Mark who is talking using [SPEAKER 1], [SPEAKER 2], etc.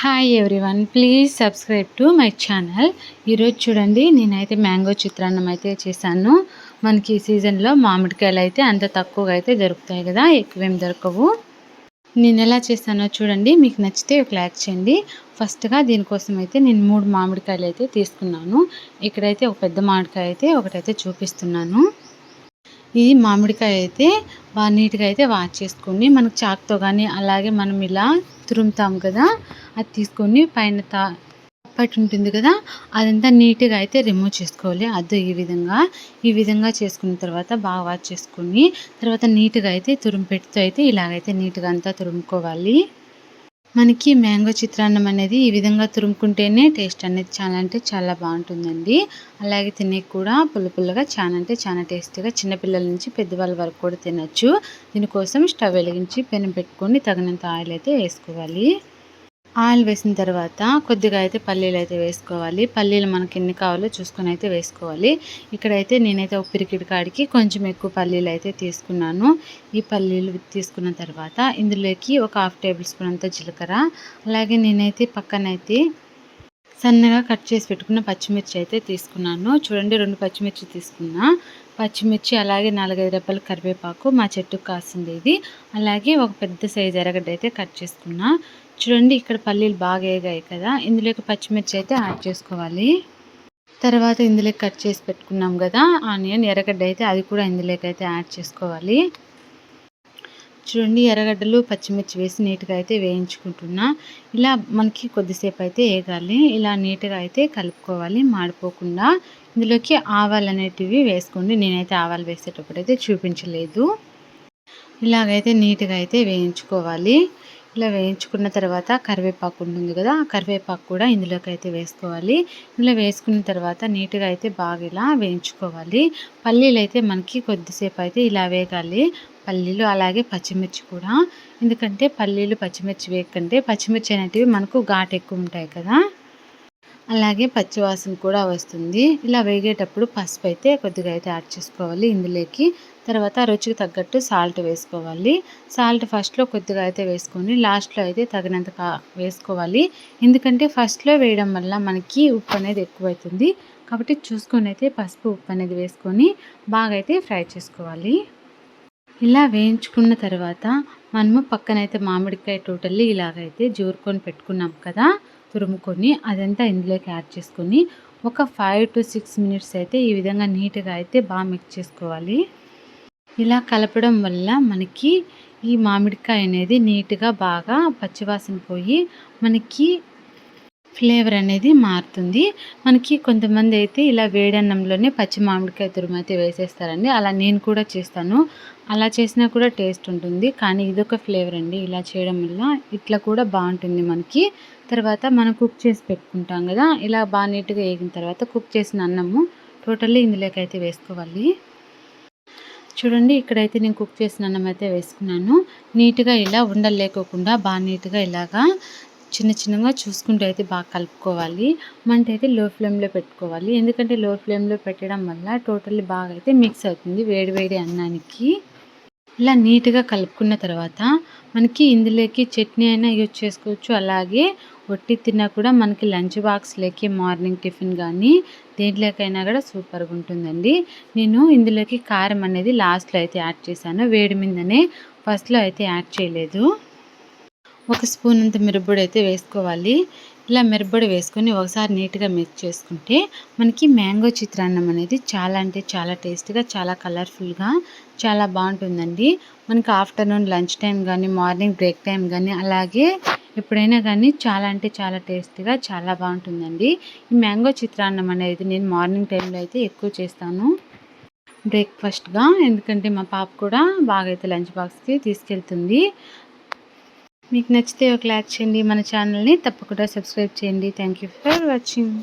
[SPEAKER 1] Hi everyone please subscribe to my channel ఈరోజు చూడండి నేనైతే మ్యాంగో చిత్రాన్నం అయితే చేశాను. మనకి ఈ సీజన్లో మామిడికాయలు అయితే అంత తక్కువగా అయితే దొరుకుతాయి కదా ఎక్కువేం దొరకవు. నేను ఎలా చేస్తానో చూడండి మీకు నచ్చితే ఒక లైక్ చేయండి. ఫస్ట్గా దీనికోసం అయితే నేను మూడు మామిడికాయలు అయితే తీసుకున్నాను. ఇక్కడైతే ఒక పెద్ద మామిడికాయ అయితే ఒకటైతే చూపిస్తున్నాను. ఈ మామిడికాయ అయితే బాగా నీట్గా అయితే వాష్ చేసుకొని మనకు చాక్తో కానీ అలాగే మనం ఇలా తురుముతాం కదా అది తీసుకొని పైన తా పట్టి ఉంటుంది కదా అదంతా నీట్గా అయితే రిమూవ్ చేసుకోవాలి. అది ఈ విధంగా ఈ విధంగా చేసుకున్న తర్వాత బాగా వాష్ చేసుకొని తర్వాత నీట్గా అయితే తురుము పెట్టుతో అయితే ఇలాగైతే నీట్గా అంతా తురుముకోవాలి. మనకి మ్యాంగో చిత్రాన్నం అనేది ఈ విధంగా తురుముకుంటేనే టేస్ట్ అనేది చాలా అంటే చాలా బాగుంటుందండి. అలాగే తినే కూడా పుల్ల పుల్లగా చాలా అంటే చాలా టేస్టీగా చిన్నపిల్లల నుంచి పెద్దవాళ్ళ వరకు కూడా తినచ్చు. దీనికోసం స్టవ్ వెలిగించి పెనం పెట్టుకొని తగినంత ఆయిల్ అయితే వేసుకోవాలి. ఆయిల్ వేసిన తర్వాత కొద్దిగా అయితే పల్లీలు అయితే వేసుకోవాలి. పల్లీలు మనకి ఎన్ని కావాలో చూసుకొని అయితే వేసుకోవాలి. ఇక్కడైతే నేనైతే ఒక పిరికిడి కాడికి కొంచెం ఎక్కువ పల్లీలు అయితే తీసుకున్నాను. ఈ పల్లీలు తీసుకున్న తర్వాత ఇందులోకి ఒక హాఫ్ టేబుల్ స్పూన్ అంత జీలకర్ర అలాగే నేనైతే పక్కనైతే సన్నగా కట్ చేసి పెట్టుకున్న పచ్చిమిర్చి అయితే తీసుకున్నాను. చూడండి రెండు పచ్చిమిర్చి తీసుకున్నా. పచ్చిమిర్చి అలాగే నాలుగైదు రెబ్బలు కరివేపాకు మా చెట్టుకు కాసింది ఇది. అలాగే ఒక పెద్ద సైజు ఎరగడ్డ అయితే కట్ చేసుకున్నా. చూడండి ఇక్కడ పల్లీలు బాగా వేగాయి కదా. ఇందులోకి పచ్చిమిర్చి అయితే యాడ్ చేసుకోవాలి. తర్వాత ఇందులోకి కట్ చేసి పెట్టుకున్నాం కదా ఆనియన్ ఎర్రగడ్డ అయితే అది కూడా ఇందులోకి అయితే యాడ్ చేసుకోవాలి. చూడండి ఎర్రగడ్డలు పచ్చిమిర్చి వేసి నీట్గా అయితే వేయించుకుంటున్నా. ఇలా మనకి కొద్దిసేపు అయితే వేగాలి. ఇలా నీట్గా అయితే కలుపుకోవాలి మాడిపోకుండా. ఇందులోకి ఆవాలు అనేటివి వేసుకోండి. నేనైతే ఆవాలు వేసేటప్పుడు అయితే చూపించలేదు. ఇలాగైతే నీట్గా అయితే వేయించుకోవాలి. ఇలా వేయించుకున్న తర్వాత కరివేపాకు ఉంటుంది కదా ఆ కరివేపాకు కూడా ఇందులోకి అయితే వేసుకోవాలి. ఇలా వేసుకున్న తర్వాత నీట్గా అయితే బాగా ఇలా వేయించుకోవాలి. పల్లీలు అయితే మనకి కొద్దిసేపు అయితే ఇలా వేగాలి. పల్లీలు అలాగే పచ్చిమిర్చి కూడా. ఎందుకంటే పల్లీలు పచ్చిమిర్చి వేయకంటే పచ్చిమిర్చి అనేటివి మనకు ఘాటు ఎక్కువ ఉంటాయి కదా. అలాగే పచ్చివాసన కూడా వస్తుంది. ఇలా వేగేటప్పుడు పసుపు అయితే కొద్దిగా అయితే యాడ్ చేసుకోవాలి ఇందులోకి. తర్వాత రుచికి తగ్గట్టు సాల్ట్ వేసుకోవాలి. సాల్ట్ ఫస్ట్లో కొద్దిగా అయితే వేసుకొని లాస్ట్లో అయితే తగినంత వేసుకోవాలి. ఎందుకంటే ఫస్ట్లో వేయడం వల్ల మనకి ఉప్పు అనేది ఎక్కువవుతుంది కాబట్టి చూసుకొని అయితే పసుపు ఉప్పు అనేది వేసుకొని బాగా అయితే ఫ్రై చేసుకోవాలి. ఇలా వేయించుకున్న తర్వాత మనము పక్కనైతే మామిడికాయ టోటల్లీ ఇలాగైతే జోరుకొని పెట్టుకున్నాం కదా తురుముకొని అదంతా ఇందులోకి యాడ్ చేసుకొని ఒక ఫైవ్ టు సిక్స్ మినిట్స్ అయితే ఈ విధంగా నీట్గా అయితే బాగా మిక్స్ చేసుకోవాలి. ఇలా కలపడం వల్ల మనకి ఈ మామిడికాయ అనేది నీట్గా బాగా పచ్చివాసన పోయి మనకి ఫ్లేవర్ అనేది మారుతుంది. మనకి కొంతమంది అయితే ఇలా వేడన్నంలోనే పచ్చి మామిడికాయ తురుము అయితే వేసేస్తారండి. అలా నేను కూడా చేస్తాను. అలా చేసినా కూడా టేస్ట్ ఉంటుంది. కానీ ఇదొక ఫ్లేవర్ అండి. ఇలా చేయడం వల్ల ఇట్లా కూడా బాగుంటుంది మనకి. తర్వాత మనం కుక్ చేసి పెట్టుకుంటాం కదా. ఇలా బాగా నీట్గా వేగిన తర్వాత కుక్ చేసిన అన్నము టోటల్లీ ఇందులోకి అయితే వేసుకోవాలి. చూడండి ఇక్కడైతే నేను కుక్ చేసిన అన్నం అయితే వేసుకున్నాను. నీట్గా ఇలా ఉండలు లేకోకుండా బాగా నీట్గా ఇలాగా చిన్న చిన్నగా చూసుకుంటూ అయితే బాగా కలుపుకోవాలి. మంట అయితే లో ఫ్లేమ్లో పెట్టుకోవాలి. ఎందుకంటే లో ఫ్లేమ్లో పెట్టడం వల్ల టోటల్లీ బాగా అయితే మిక్స్ అవుతుంది వేడి వేడి అన్నానికి. ఇలా నీట్గా కలుపుకున్న తర్వాత మనకి ఇందులోకి చట్నీ అయినా యూజ్ చేసుకోవచ్చు. అలాగే వట్టి తిన్నా కూడా మనకి లంచ్ బాక్స్లోకి మార్నింగ్ టిఫిన్ కానీ దేంట్లోకైనా కూడా సూపర్గా ఉంటుందండి. నేను ఇందులోకి కారం అనేది లాస్ట్లో అయితే యాడ్ చేశాను. వేడి మీదనే ఫస్ట్లో అయితే యాడ్ చేయలేదు. ఒక స్పూన్ అంత మిరప్పొడి అయితే వేసుకోవాలి. ఇలా మిరబొడి వేసుకొని ఒకసారి నీట్గా మిక్స్ చేసుకుంటే మనకి మ్యాంగో చిత్రాన్నం అనేది చాలా అంటే చాలా టేస్ట్గా చాలా కలర్ఫుల్గా చాలా బాగుంటుందండి. మనకి ఆఫ్టర్నూన్ లంచ్ టైం కానీ మార్నింగ్ బ్రేక్ టైం కానీ అలాగే ఎప్పుడైనా కానీ చాలా అంటే చాలా టేస్టీగా చాలా బాగుంటుందండి. ఈ మ్యాంగో చిత్రాన్నం అనేది నేను మార్నింగ్ టైంలో అయితే ఎక్కువ చేస్తాను. బ్రేక్ఫాస్ట్గా ఎందుకంటే మా పాప కూడా బాగా అయితే లంచ్ బాక్స్కి తీసుకెళ్తుంది. మీకు నచ్చితే ఒక లైక్ చేయండి మన ఛానల్ని తప్పకుండా సబ్స్క్రైబ్ చేయండి. Thank you for watching.